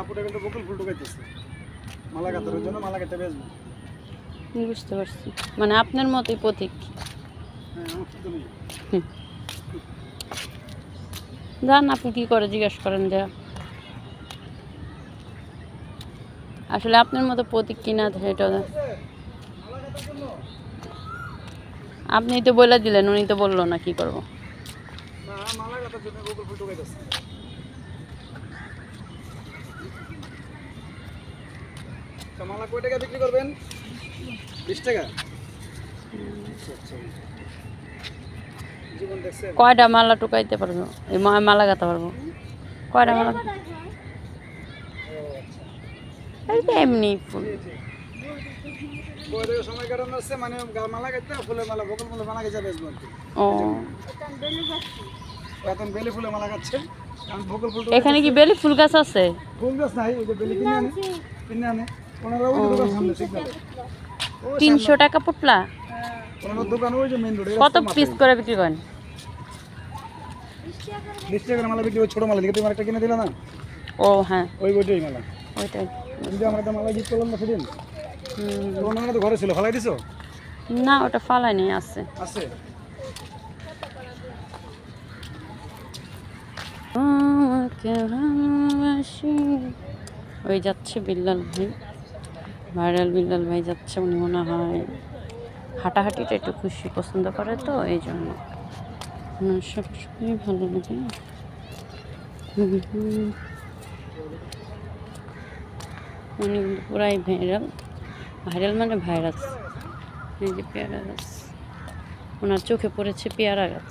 আপুটা কিন্তু বকুল ফুল ঢুকাইতেছে। মালা জন্য মালা বেচবো। বুঝতে পারছি। মানে আপনার মতোই হ্যাঁ তো নেই। জান আপনি কি করে জিজ্ঞেস করেন যা আসলে আপনার মতো প্রতীক কিনা সেটা আপনি তো বলে দিলেন উনি তো বলল না কি করব। মালা কয় টাকা বিক্রি করবেন? বিশ টাকা? কয়টা মালা টুকাইতে পারব? এই মালা গাঁথা পারব। কয়টা মালা? এমনি ফুল। সময় কাটানো আছে মানে মালা গাইতে ফুলের মালা বকুল ফুলের মালা গেছে ও। এখন বেলি মালা গাচ্ছে কারণ এখানে কি বেলি ফুল গাছ আছে? ফুল গাছ নাই ওই যে বেলি কিনে আনে। কিনে আনে। তিনশো টাকা পুটলা? কত পিস করে বিক্রি করেন? বিশ টাকার মালা বিক্রি ওই ছোট মালা দিকে তুমি একটা কিনে দিলে না? ও হ্যাঁ। ওই ওইটাই মালা। ওইটাই। আমি আমরা একটা মালা গিফট করলাম না সেদিন? তোমার তো ঘরে ছিল ফালাই দিছো? না ওটা ফালাই নেই আছে? আছে ওই যাচ্ছে বিল্লাল ভাই। ভাইরাল বিল্লাল ভাই যাচ্ছে, উনি মনে হয় হাঁটাহাঁটিটা একটু খুশি পছন্দ করে তো, এই জন্য। সবসময় ভালো লাগে। উনি পুরাই ভাইরাল। ভাইরাল মানে ভাইরাস। এই যে পেয়ারা গাছ। ওনার চোখে পড়েছে পেয়ারা গাছ।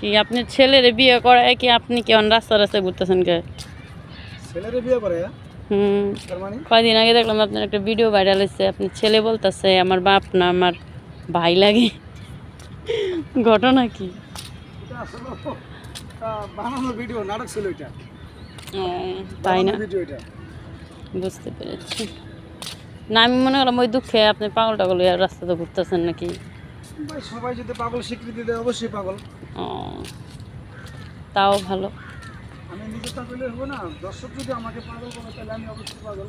কি আপনার ছেলের বিয়ে করায় কি আপনি কেমন রাস্তা রাস্তায় ঘুরতেছেন কে? ছেলেরে বিয়ে করে? হুম। মানে? কয়দিন আগে দেখলাম আপনার একটা ভিডিও ভাইরাল হয়েছে। আপনি ছেলে বলতেছে আমার বাপ না আমার ভাই লাগে। ঘটনা কি? বানানো ভিডিও নাটক ছিল এটা। তাই না? বুঝতে পেরেছি। না আমি মনে করলাম ওই দুঃখে আপনি পাগল টাগল রাস্তাতে ঘুরতেছেন নাকি? ভাই সবাই যদি পাগল স্বীকৃতি দেয় অবশ্যই পাগল। ও তাও ভালো। আমি নিজে হব না। দর্শক যদি আমাকে পাগল বলে তাহলে আমি অবশ্যই পাগল।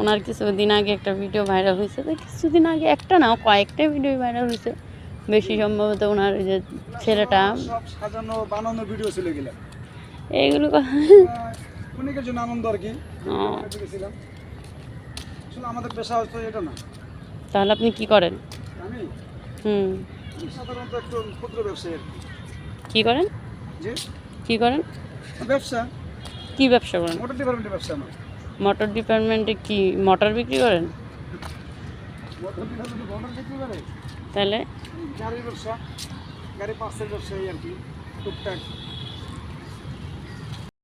ওনার কিছুদিন আগে একটা ভিডিও ভাইরাল হয়েছে। কিছুদিন আগে একটা না কয়েকটা ভিডিও ভাইরাল হয়েছে। বেশি সম্ভবত ওনার যে ছেলেটা। সব সাজানো বানানো ভিডিও ছিল এইগুলো ক- অনেকের জন্য আনন্দ আর কি। আসলে আমাদের পেশা হচ্ছে এটা না। তাহলে আপনি কি করেন? আমি হুম। সাধারণত একজন ক্ষুদ্র ব্যবসায়ী। কি। করেন? যে কি করেন? ব্যবসা। কি ব্যবসা করেন? মোটর ডিপার্টমেন্টের ব্যবসা আমার। মোটর ডিপার্টমেন্টে কি মোটর বিক্রি করেন? মোটর ডিপার্টমেন্টে মোটর বিক্রি করে? তাহলে? গাড়ির ব্যবসা গাড়ি পার্সেল ব্যবসায়ী আর কি টুকটাক।